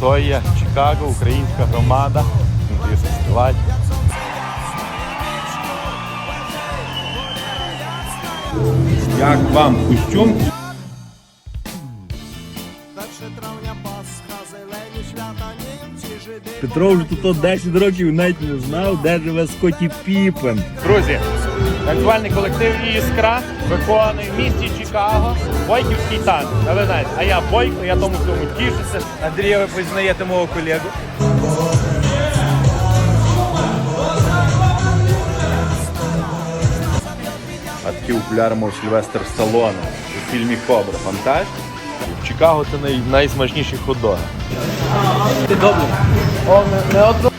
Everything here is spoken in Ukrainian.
То є Чикаго, українська громада. Фестиваль. Як вам костюм? 1 травня Пасха, зелені свята, німці, жиди. Петро вже тут 10 років навіть не знав, де живе Скотті Піпен. Друзі, танцювальний колектив Іскра виконує в місті Чикаго бойківський танк. А ви знаєте, а я бойко, я тому всьому тішуся. Андрія, ви познаєте мого колегу. А такі окуляри мав Сильвестр Сталоне у фільмі Кобра. Пам'ятаєш? В Чикаго це най, найсмачніші хот-доги. Ти добре. О, не, не одно.